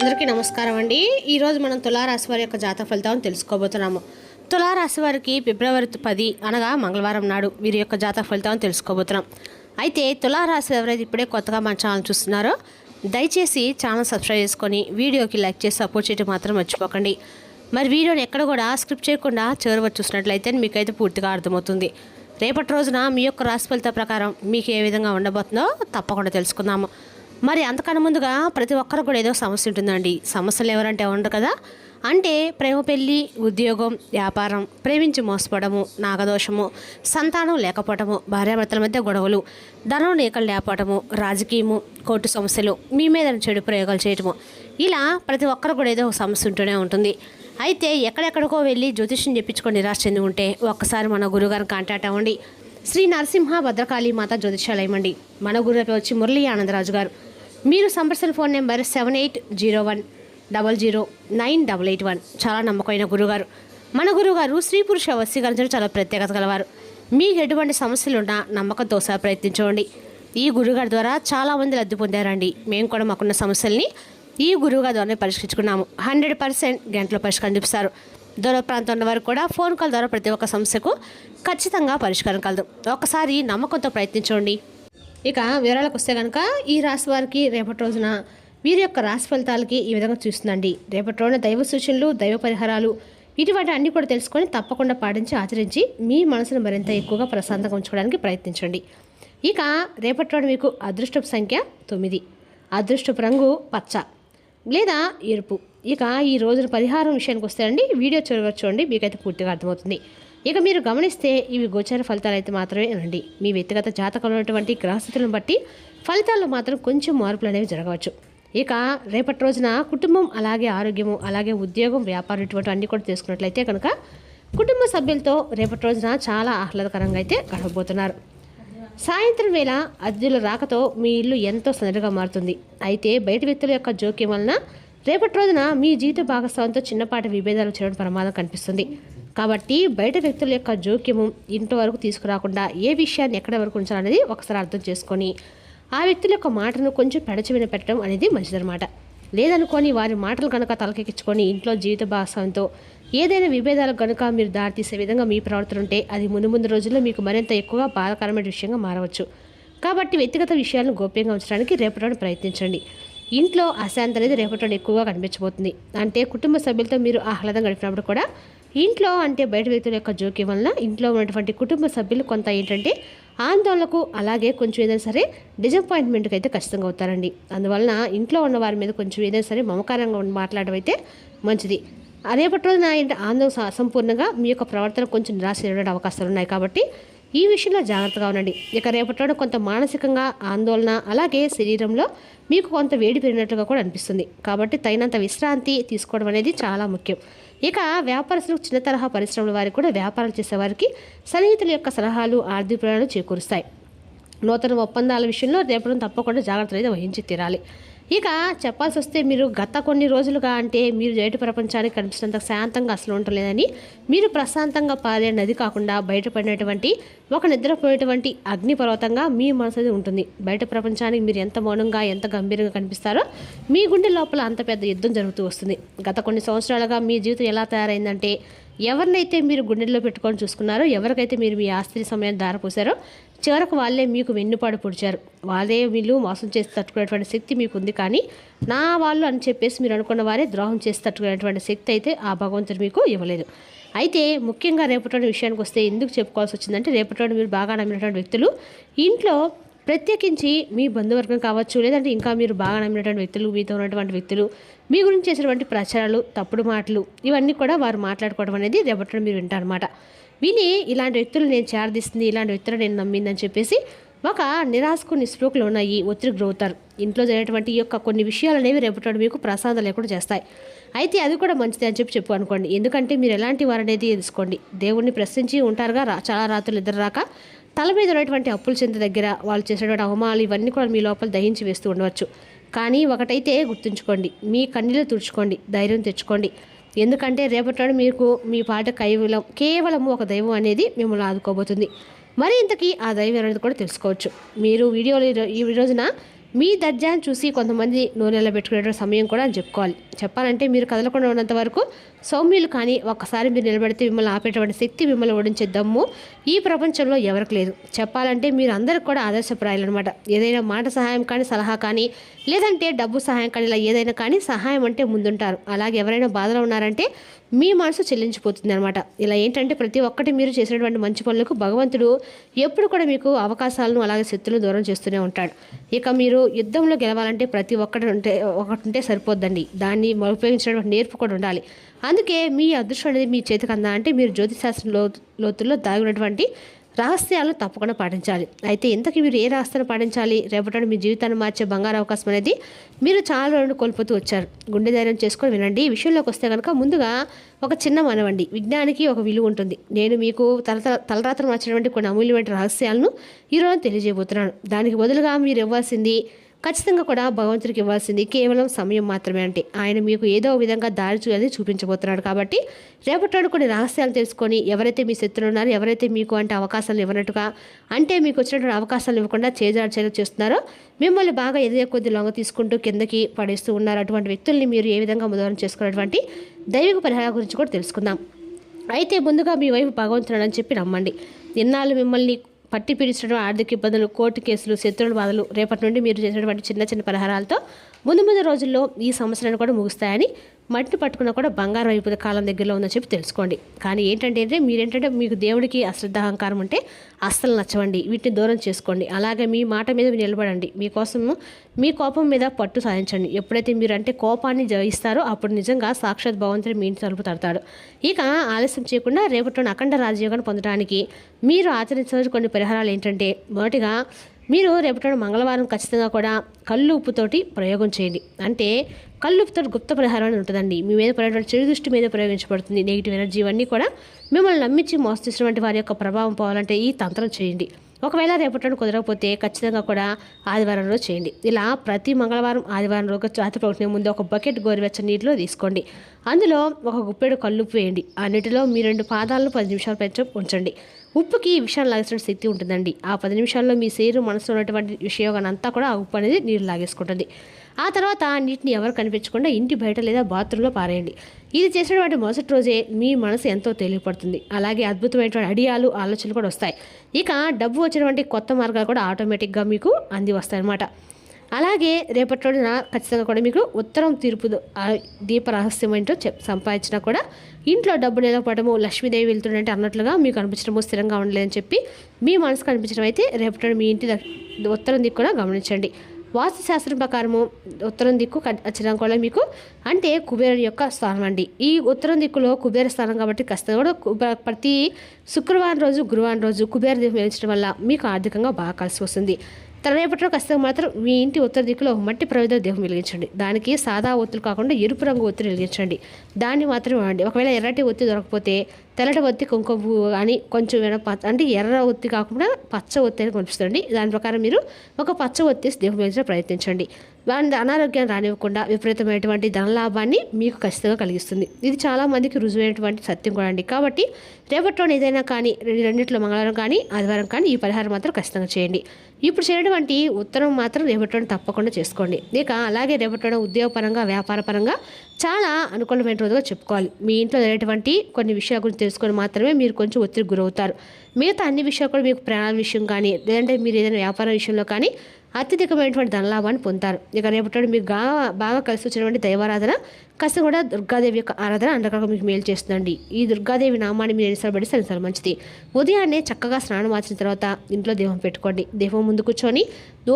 అందరికీ నమస్కారం అండి. ఈరోజు మనం తులారాశి వారి యొక్క జాతక ఫలితాలను తెలుసుకోబోతున్నాము. తులారాశి వారికి ఫిబ్రవరి పది అనగా మంగళవారం నాడు వీరి యొక్క జాతక ఫలితాలను తెలుసుకోబోతున్నాం. అయితే తులారాశి ఎవరైతే ఇప్పుడే కొత్తగా మన ఛానల్ చూస్తున్నారో దయచేసి ఛానల్ సబ్స్క్రైబ్ చేసుకొని వీడియోకి లైక్ చేసి సపోర్ట్ చేయడం మాత్రం మర్చిపోకండి. మరి వీడియోని ఎక్కడ కూడా స్క్రిప్ట్ చేయకుండా చివరి వచ్చి చూసినట్లయితే మీకైతే పూర్తిగా అర్థమవుతుంది. రేపటి రోజున మీ యొక్క రాశి ఫలిత ప్రకారం మీకు ఏ విధంగా ఉండబోతుందో తప్పకుండా తెలుసుకుందాము. మరి అంతకన్నా ముందుగా ప్రతి ఒక్కరు కూడా ఏదో సమస్య ఉంటుందండి. సమస్యలు ఎవరంటే ఉండరు కదా? అంటే ప్రేమ పెళ్ళి ఉద్యోగం వ్యాపారం ప్రేమించి మోసపోవడము నాగదోషము సంతానం లేకపోవడము భార్యాభర్తల మధ్య గొడవలు ధనం లేకలు లేకపోవడము రాజకీయము కోర్టు సమస్యలు మీ మీద చెడు ప్రయోగాలు చేయటము. ఇలా ప్రతి ఒక్కరు కూడా ఏదో ఒక సమస్య ఉంటూనే ఉంటుంది. అయితే ఎక్కడెక్కడికో వెళ్ళి జ్యోతిష్యం చెప్పించుకొని నిరాశ చెంది ఉంటే ఒక్కసారి మన గురుగారిని కాంటాక్ట్ అవ్వండి. శ్రీ నరసింహ భద్రకాళి మాత జ్యోతిషాలయం అండి. మన గురువు వచ్చి మురళీ ఆనందరాజు గారు. మీరు సంబర్సల్ phone number seven eight zero one double zero nine double eight one. చాలా నమ్మకమైన గురుగారు. మన గురుగారు స్త్రీ పురుష వశీకరించడం చాలా ప్రత్యేకత గలవారు. మీకు ఎటువంటి సమస్యలు ఉన్నా నమ్మకంతో సహా ప్రయత్నించండి. ఈ గురుగారి ద్వారా చాలామంది లబ్ధి పొందారండి. మేము కూడా మాకున్న సమస్యల్ని ఈ గురువుగారి ద్వారానే పరిష్కరించుకున్నాము. హండ్రెడ్ పర్సెంట్ గంటలో పరిష్కారం చూపిస్తారు దూర ప్రాంతం ఉన్న వారు కూడా ఫోన్ కాల్ ద్వారా ప్రతి ఒక్క సమస్యకు ఖచ్చితంగా పరిష్కారం కలదు. ఒకసారి నమ్మకంతో ప్రయత్నించండి. ఇక వివరాలకు వస్తే కనుక ఈ రాశి వారికి రేపటి రోజున వీరి యొక్క రాశి ఫలితాలకి ఈ విధంగా చూస్తుందండి. రేపటి రోజున దైవ సూచనలు దైవ పరిహారాలు ఇటువంటి అన్ని కూడా తెలుసుకొని తప్పకుండా పాటించి ఆచరించి మీ మనసును మరింత ఎక్కువగా ప్రశాంతంగా ఉంచుకోవడానికి ప్రయత్నించండి. ఇక రేపటి రోజు మీకు అదృష్టపు సంఖ్య తొమ్మిది. అదృష్టపు రంగు పచ్చ లేదా ఎరుపు. ఇక ఈ రోజున పరిహారం విషయానికి వస్తాయండి వీడియో చివరి చూడండి మీకైతే పూర్తిగా అర్థమవుతుంది. ఇక మీరు గమనిస్తే ఇవి గోచార ఫలితాలు అయితే మాత్రమే రండి మీ వ్యక్తిగత జాతకంలో ఉన్నటువంటి గ్రహస్థితులను బట్టి ఫలితాల్లో మాత్రం కొంచెం మార్పులు అనేవి జరగవచ్చు. ఇక రేపటి రోజున కుటుంబం అలాగే ఆరోగ్యము అలాగే ఉద్యోగం వ్యాపారం ఇటువంటి అన్ని కూడా తీసుకున్నట్లయితే కనుక కుటుంబ సభ్యులతో రేపటి రోజున చాలా ఆహ్లాదకరంగా అయితే గడవబోతున్నారు సాయంత్రం వేళ అతిథుల రాకతో మీ ఇల్లు ఎంతో సందడిగా మారుతుంది. అయితే బయట వ్యక్తుల యొక్క జోక్యం వలన రేపటి రోజున మీ జీవిత భాగస్వామితో చిన్నపాటి విభేదాలు చేయడం ప్రమాదం కనిపిస్తుంది. కాబట్టి బయట వ్యక్తుల యొక్క జోక్యము ఇంటి వరకు తీసుకురాకుండా ఏ విషయాన్ని ఎక్కడ వరకు ఉంచాలనేది ఒకసారి అర్థం చేసుకొని ఆ వ్యక్తుల యొక్క మాటను కొంచెం పెడచెవిన పెట్టడం అనేది మంచిదన్నమాట. లేదనుకొని వారి మాటలు కనుక తలకెక్కించుకొని ఇంట్లో జీవిత భాగస్వామితో ఏదైనా విభేదాలు కనుక మీరు దారితీసే విధంగా మీ ప్రవర్తన ఉంటే అది ముందు ముందు రోజుల్లో మీకు మరింత ఎక్కువగా బాధకరమైన విషయంగా మారవచ్చు. కాబట్టి వ్యక్తిగత విషయాలను గోప్యంగా ఉంచడానికి రేపటి ప్రయత్నించండి. ఇంట్లో అశాంతి అనేది రేపటి ఎక్కువగా కనిపించబోతుంది. అంటే కుటుంబ సభ్యులతో మీరు ఆహ్లాదం గడిపినప్పుడు కూడా ఇంట్లో అంటే బయట వ్యక్తుల యొక్క జోక్యం వలన ఇంట్లో ఉన్నటువంటి కుటుంబ సభ్యులు కొంత ఏంటంటే ఆందోళనకు అలాగే కొంచెం ఏదైనా సరే డిజపాయింట్మెంట్కి అయితే ఖచ్చితంగా అవుతారండి. అందువలన ఇంట్లో ఉన్న వారి మీద కొంచెం ఏదైనా సరే మమకారంగా మాట్లాడడం అయితే మంచిది. రేపటి రోజున ఏంటి ఆందోళన అసంపూర్ణంగా మీ యొక్క ప్రవర్తన కొంచెం నిరాశ చేయడానికి అవకాశాలు ఉన్నాయి కాబట్టి ఈ విషయంలో జాగ్రత్తగా ఉండండి. ఇక రేపటి కొంత మానసికంగా ఆందోళన అలాగే శరీరంలో మీకు కొంత వేడి పెరిగినట్లుగా కూడా అనిపిస్తుంది. కాబట్టి తగినంత విశ్రాంతి తీసుకోవడం అనేది చాలా ముఖ్యం. ఇక వ్యాపారస్తులు చిన్న తరహా పరిశ్రమల వారికి కూడా వ్యాపారం చేసేవారికి సన్నిహితుల యొక్క సలహాలు ఆర్థిక ప్రయాణాలు చేకూరుస్తాయి. నూతన ఒప్పందాల విషయంలో రేపటి తప్పకుండా జాగ్రత్తలు అయితే వహించి తీరాలి. ఇక చెప్పాల్సి వస్తే మీరు గత కొన్ని రోజులుగా అంటే మీరు బయట ప్రపంచానికి కనిపిస్తున్నంత శాంతంగా అసలు ఉండలేదని మీరు ప్రశాంతంగా పారే నది కాకుండా బయటపడినటువంటి ఒక నిద్రపోయేటువంటి అగ్నిపర్వతంగా మీ మనసు ఉంటుంది. బయట ప్రపంచానికి మీరు ఎంత మౌనంగా ఎంత గంభీరంగా కనిపిస్తారో మీ గుండె లోపల అంత పెద్ద యుద్ధం జరుగుతూ వస్తుంది. గత కొన్ని సంవత్సరాలుగా మీ జీవితం ఎలా తయారైందంటే ఎవరినైతే మీరు గుండెల్లో పెట్టుకొని చూసుకున్నారో ఎవరికైతే మీరు మీ ఆస్తి సమయాన్ని దారపోసారో చివరకు వాళ్ళే మీకు వెన్నుపాడు పొడిచారు. వాళ్ళే వీళ్ళు మోసం చేసి తట్టుకునేటువంటి శక్తి మీకు ఉంది కానీ నా వాళ్ళు అని చెప్పేసి మీరు అనుకున్న వారే ద్రోహం చేసి తట్టుకునేటువంటి శక్తి అయితే ఆ భగవంతుడు మీకు ఇవ్వలేదు. అయితే ముఖ్యంగా రేపటి విషయానికి వస్తే ఎందుకు చెప్పుకోవాల్సి వచ్చిందంటే రేపటి మీరు బాగా నమ్మినటువంటి వ్యక్తులు ఇంట్లో ప్రత్యేకించి మీ బంధువర్గం కావచ్చు లేదంటే ఇంకా మీరు బాగా నమ్మినటువంటి వ్యక్తులు మీతో ఉన్నటువంటి వ్యక్తులు మీ గురించి చేసినటువంటి ప్రచారాలు తప్పుడు మాటలు ఇవన్నీ కూడా వారు మాట్లాడుకోవడం అనేది రేపటి మీరు వింటారనమాట విని ఇలాంటి వ్యక్తులు నేను చేరదీస్తుంది ఇలాంటి వ్యక్తులు నేను నమ్మిందని చెప్పేసి ఒక నిరాశకు నిస్పృహలు ఉన్నాయి ఒత్తిడి గురవుతారు. ఇంట్లో జరిగేటువంటి ఈ యొక్క కొన్ని విషయాలు అనేవి రేపటి మీకు ప్రసాదం లేకుండా చేస్తాయి. అయితే అది కూడా మంచిది అని చెప్పి చెప్పు అనుకోండి. ఎందుకంటే మీరు ఎలాంటి వారు అనేది తెలుసుకోండి. దేవుణ్ణి ప్రశ్నించి ఉంటారుగా రా చాలా రాత్రులు ఇద్దరు రాక తల మీద ఉన్నటువంటి అప్పుల చింత దగ్గర వాళ్ళు చేసినటువంటి అవమానాలు ఇవన్నీ కూడా మీ లోపల దహించి వేస్తూ ఉండవచ్చు. కానీ ఒకటైతే గుర్తుంచుకోండి. మీ కన్నీళ్ళు తుడుచుకోండి. ధైర్యం తెచ్చుకోండి. ఎందుకంటే రేపటి నాడు మీకు మీ పాట కైవలం కేవలం ఒక దైవం అనేది మిమ్మల్ని ఆదుకోబోతుంది. మరి ఇంతకీ ఆ దైవం అనేది కూడా తెలుసుకోవచ్చు. మీరు వీడియోలో ఈ రోజున మీ దర్జాన్ని చూసి కొంతమంది నూనెలో పెట్టుకునే సమయం కూడా అని చెప్పుకోవాలి. చెప్పాలంటే మీరు కదలకుండా ఉన్నంత వరకు సౌమ్యులు కానీ ఒక్కసారి మీరు నిలబడితే మిమ్మల్ని ఆపేటువంటి శక్తి మిమ్మల్ని ఓడించే దమ్ము ఈ ప్రపంచంలో ఎవరికి లేదు. చెప్పాలంటే మీరు అందరికి కూడా ఆదర్శప్రాయాలు అనమాట ఏదైనా మాట సహాయం కానీ సలహా కానీ లేదంటే డబ్బు సహాయం కానీ ఇలా ఏదైనా కానీ సహాయం అంటే ముందుంటారు. అలాగే ఎవరైనా బాధలో ఉన్నారంటే మీ మనసు చెల్లించిపోతుంది అనమాట ఇలా ఏంటంటే ప్రతి ఒక్కటి మీరు చేసినటువంటి మంచి పనులకు భగవంతుడు ఎప్పుడు కూడా మీకు అవకాశాలను అలాగే శక్తులను దూరం చేస్తూనే ఉంటాడు. ఇక మీరు యుద్ధంలో గెలవాలంటే ప్రతి ఒక్కటి ఉంటే ఒకటి ఉంటే సరిపోద్దండి. దాన్ని ఉపయోగించినటువంటి నేర్పు కూడా ఉండాలి. అందుకే మీ అదృష్టం అనేది మీ చేతికి అందా అంటే మీరు జ్యోతిశాస్త్రం లో లోతుల్లో దాగినటువంటి రహస్యాలను తప్పకుండా పాటించాలి. అయితే ఇంతకు మీరు ఏ రహస్యాన్ని పాటించాలి? రేపటి మీ జీవితాన్ని మార్చే బంగారు అవకాశం అనేది మీరు చాలా రోజులు కోల్పోతూ వచ్చారు. గుండె ధైర్యం చేసుకొని వినండి. ఈ విషయంలోకి వస్తే కనుక ముందుగా ఒక చిన్న మనవండి. విజ్ఞానికి ఒక విలువ ఉంటుంది. నేను మీకు తలత తలరాత్రం మార్చినటువంటి కొన్ని అమూల్యమైన రహస్యాలను ఈరోజు తెలియజేయబోతున్నాను. దానికి బదులుగా మీరు ఇవ్వాల్సింది ఖచ్చితంగా కూడా భగవంతుడికి ఇవ్వాల్సింది కేవలం సమయం మాత్రమే అంటే ఆయన మీకు ఏదో విధంగా దారి చూయాలని చూపించబోతున్నాడు కాబట్టి రేపటి కొన్ని రహస్యాలు తెలుసుకొని ఎవరైతే మీ శత్రులు ఉన్నారో ఎవరైతే మీకు అంటే అవకాశాలు ఇవ్వనట్టుగా అంటే మీకు వచ్చినటువంటి అవకాశాలు ఇవ్వకుండా చేజార్చేలా చేస్తున్నారో మిమ్మల్ని బాగా ఎదిగే కొద్ది లొంగ తీసుకుంటూ కిందకి పడేస్తూ ఉన్నారు. అటువంటి వ్యక్తుల్ని మీరు ఏ విధంగా ముదరం చేసుకున్నటువంటి దైవిక పరిహారాల గురించి కూడా తెలుసుకుందాం. అయితే ముందుగా మీ వైపు భగవంతుడు అని చెప్పి నమ్మండి. ఎన్నాళ్ళు మిమ్మల్ని పట్టి పీడించడం ఆర్థిక ఇబ్బందులు కోర్టు కేసులు శత్రువుల బాధలు రేపటి నుండి మీరు చేసినటువంటి చిన్న చిన్న పరిహారాలతో ముందు ముందు రోజుల్లో ఈ సమస్యలను కూడా ముగుస్తాయని మట్టిని పట్టుకున్న కూడా బంగారం అయిపోతే కాలం దగ్గరలో ఉందని చెప్పి తెలుసుకోండి. కానీ ఏంటంటే మీరేంటంటే మీకు దేవుడికి అశ్రద్ధ అహంకారం ఉంటే అస్సలు నచ్చవండి. వీటిని దూరం చేసుకోండి. అలాగే మీ మాట మీద నిలబడండి. మీకోసం మీ కోపం మీద పట్టు సాధించండి. ఎప్పుడైతే మీరు అంటే కోపాన్ని జయిస్తారో అప్పుడు నిజంగా సాక్షాత్ భగవంతుడు మీ ఇంటి తలుపు తడతాడు. ఇక ఆలస్యం చేయకుండా రేపటి అఖండ రాజయోగాన్ని పొందడానికి మీరు ఆచరించవలసిన కొన్ని పరిహారాలు ఏంటంటే మొదటిగా మీరు రేపటి మంగళవారం ఖచ్చితంగా కూడా కళ్ళు ఉప్పుతోటి ప్రయోగం చేయండి. అంటే కళ్ళు ఉప్పుతో గుప్త పరిహారం అని ఉంటుందండి. మీ మీద పడేటువంటి చెడు దృష్టి మీద ప్రయోగించబడుతుంది. నెగిటివ్ ఎనర్జీ ఇవన్నీ కూడా మిమ్మల్ని నమ్మించి మోస్తున్నటువంటి వారి యొక్క ప్రభావం పోవాలంటే ఈ తంత్రం చేయండి. ఒకవేళ రేపటి కుదరకపోతే ఖచ్చితంగా కూడా ఆదివారం రోజు చేయండి. ఇలా ప్రతి మంగళవారం ఆదివారం రోజు రాత్రి ప్రకటన ముందు ఒక బకెట్ గోరువెచ్చని నీటిలో తీసుకోండి. అందులో ఒక గుప్పెడు కల్లుప్పు వేయండి. ఆ నీటిలో మీ రెండు పాదాలను పది నిమిషాలు పెంచ ఉంచండి. ఉప్పుకి విషయాలు లాగేసిన శక్తి ఉంటుందండి. ఆ పది నిమిషాల్లో మీ శరీరం మనసులో ఉన్నటువంటి విషయోగానంతా కూడా ఆ ఉప్పు అనేది నీరు లాగేసుకుంటుంది. ఆ తర్వాత ఆ నీటిని ఎవరు కనిపించకుండా ఇంటి బయట లేదా బాత్రూంలో పారేయండి. ఇది చేసినటువంటి మొదటి రోజే మీ మనసు ఎంతో తేలిపడుతుంది అలాగే అద్భుతమైనటువంటి ఐడియాలు ఆలోచనలు కూడా వస్తాయి. ఇక డబ్బు వచ్చినటువంటి కొత్త మార్గాలు కూడా ఆటోమేటిక్గా మీకు అంది వస్తాయన్నమాట. అలాగే రేపటి రోజున ఖచ్చితంగా కూడా మీకు ఉత్తరం తీర్పు దీప రహస్యం ఏంటో చెప్ సంపాదించినా కూడా ఇంట్లో డబ్బు నిలబడము లక్ష్మీదేవి వెళ్తుందంటే అన్నట్లుగా మీకు అనిపించడము స్థిరంగా ఉండలేదని చెప్పి మీ మనసుకు అనిపించడం అయితే రేపటి మీ ఇంటి ఉత్తరం దిక్కు కూడా గమనించండి. వాస్తుశాస్త్రం ప్రకారము ఉత్తరం దిక్కు ఖచ్చితంగా కూడా మీకు అంటే కుబేరుని యొక్క స్థానం అండి. ఈ ఉత్తరం దిక్కులో కుబేర స్థానం కాబట్టి ఖచ్చితంగా కూడా ప్రతి శుక్రవారం రోజు గురువారం రోజు కుబేర దీపం వేయించడం వల్ల మీకు ఆర్థికంగా బాగా కలిసి వస్తుంది. రేపటిలో ఖచ్చితంగా మాత్రం మీ ఇంటి ఉత్తర దిక్కులో మట్టి ప్రవేద దేహం వెలిగించండి. దానికి సాదా ఒత్తులు కాకుండా ఎరుపు రంగు ఒత్తిడి వెలిగించండి. దాన్ని మాత్రం వాడండి. ఒకవేళ ఎర్రటి ఒత్తిడి దొరకపోతే తెల్లటి ఒత్తి కుంకుమ అని కొంచెం అంటే ఎర్ర ఒత్తి కాకుండా పచ్చ ఒత్తి అని కనిపిస్తుంది దాని ప్రకారం మీరు ఒక పచ్చ ఒత్తి దేహం ప్రయత్నించండి. దాని అనారోగ్యం రానివ్వకుండా విపరీతమైనటువంటి ధనలాభాన్ని మీకు ఖచ్చితంగా కలిగిస్తుంది. ఇది చాలామందికి రుజువైనటువంటి సత్యం కూడా అండి. కాబట్టి రేపట్లో ఏదైనా కానీ రెండింటిలో మంగళవారం కానీ ఆదివారం కానీ ఈ పరిహారం మాత్రం ఖచ్చితంగా చేయండి. ఇప్పుడు చేయటువంటి ఉత్తరం మాత్రం రేపట్లో తప్పకుండా చేసుకోండి. ఇక అలాగే రేపట్లో ఉద్యోగపరంగా వ్యాపారపరంగా చాలా అనుకూలమైన రోజుగా చెప్పుకోవాలి. మీ ఇంట్లో జరిగేటువంటి కొన్ని విషయాల గురించి తెలుసుకొని మాత్రమే మీరు కొంచెం ఒత్తిడి గురవుతారు. మిగతా అన్ని విషయాలు కూడా మీకు ప్రాణాల విషయం కానీ లేదంటే మీరు ఏదైనా వ్యాపార విషయంలో కానీ అత్యధికమైనటువంటి ధనలాభాన్ని పొందుతారు. ఇక రేపటి మీకు బాగా బాగా కలిసి వచ్చినటువంటి దైవారాధన కాస్త కూడా దుర్గాదేవి యొక్క ఆరాధన అందరికీ మీకు మేలు చేస్తుందండి. ఈ దుర్గాదేవి నామాన్ని మీరు ఎన్నిసార్లు పడితే ఎన్నిసార్లు మంచిది. ఉదయాన్నే చక్కగా స్నానం మార్చిన తర్వాత ఇంట్లో దేవం పెట్టుకోండి. దేవం ముందు కూర్చొని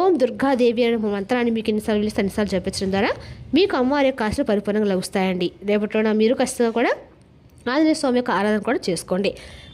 ఓం దుర్గాదేవి అనే మంత్రాన్ని మీకు ఎన్నిసార్లు వెళ్ళి ఎన్నిసార్లు చెప్పించడం ద్వారా మీకు అమ్మవారి యొక్క ఆశలు పరిపూర్ణంగా లభిస్తాయండి. రేపటి మీరు ఖచ్చితంగా కూడా ఆంజనేయ స్వామి యొక్క ఆరాధన కూడా చేసుకోండి.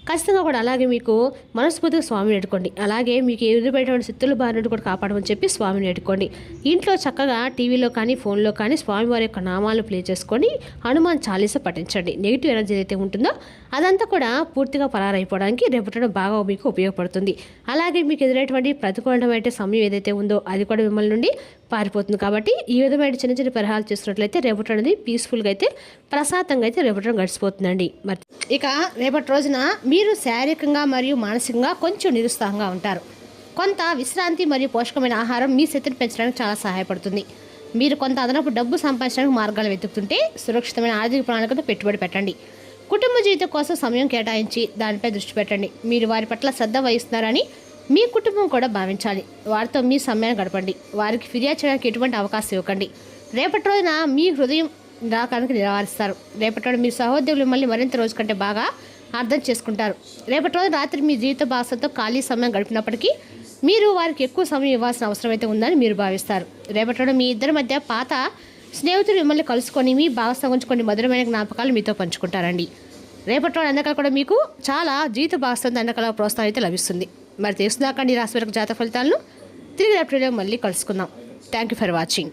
ఖచ్చితంగా కూడా అలాగే మీకు మనస్ఫూర్తిగా స్వామిని ఎట్టుకోండి అలాగే మీకు ఎదురుపడేటువంటి శక్తుల బారి కూడా కాపాడమని చెప్పి స్వామిని ఎట్టుకోండి ఇంట్లో చక్కగా టీవీలో కానీ ఫోన్లో కానీ స్వామివారి యొక్క నామాలు ప్లే చేసుకొని హనుమాన్ చాలీస పఠించండి. నెగిటివ్ ఎనర్జీ ఏదైతే ఉంటుందో అదంతా కూడా పూర్తిగా పరారైపోవడానికి రేపటి బాగా మీకు ఉపయోగపడుతుంది. అలాగే మీకు ఎదురైనటువంటి ప్రతికూలమైన సమయం ఏదైతే ఉందో అది కూడా మిమ్మల్ని నుండి పారిపోతుంది. కాబట్టి ఈ విధమైన చిన్న చిన్న పరిహారాలు చేసినట్లయితే రేపటి అనేది పీస్ఫుల్గా అయితే ప్రశాంతంగా అయితే రేపటి గడిచిపోతుందండి. మరి ఇక రేపటి రోజున మీరు శారీరకంగా మరియు మానసికంగా కొంచెం నిరుత్సాహంగా ఉంటారు. కొంత విశ్రాంతి మరియు పోషకమైన ఆహారం మీ శక్తిని పెంచడానికి చాలా సహాయపడుతుంది. మీరు కొంత అదనపు డబ్బు సంపాదించడానికి మార్గాలు వెతుకుతుంటే సురక్షితమైన ఆర్థిక ప్రణాళికతో పెట్టుబడి పెట్టండి. కుటుంబ జీవితం కోసం సమయం కేటాయించి దానిపై దృష్టి పెట్టండి. మీరు వారి పట్ల శ్రద్ధ వహిస్తున్నారని మీ కుటుంబం కూడా భావించాలి. వారితో మీ సమయాన్ని గడపండి. వారికి ఫిర్యాదు చేయడానికి ఎటువంటి అవకాశం ఇవ్వకండి. రేపటి రోజున మీ హృదయం నిరాకారానికి నివారిస్తారు రేపటి రోజు మీ సహోద్యోగులు మిమ్మల్ని మరింత రోజు కంటే బాగా అర్థం చేసుకుంటారు. రేపటి రోజు రాత్రి మీ జీవిత భాషతో ఖాళీ సమయం గడిపినప్పటికీ మీరు వారికి ఎక్కువ సమయం ఇవ్వాల్సిన అవసరం అయితే ఉందని మీరు భావిస్తారు. రేపటి రోజు మీ ఇద్దరి మధ్య పాత స్నేహితులు మిమ్మల్ని కలుసుకొని మీ భావస్తూ కొన్ని మధురమైన జ్ఞాపకాలు మీతో పంచుకుంటారండి. రేపటి రోజు అందరికీ కూడా మీకు చాలా జీవిత భాగస్వామి ఎండకాల ప్రోత్సాహం అయితే లభిస్తుంది. మరి తెలుసుదాకండి రాశి వరకు జాతక ఫలితాలను. తిరిగి రేపటి మళ్ళీ కలుసుకుందాం. Thank you for watching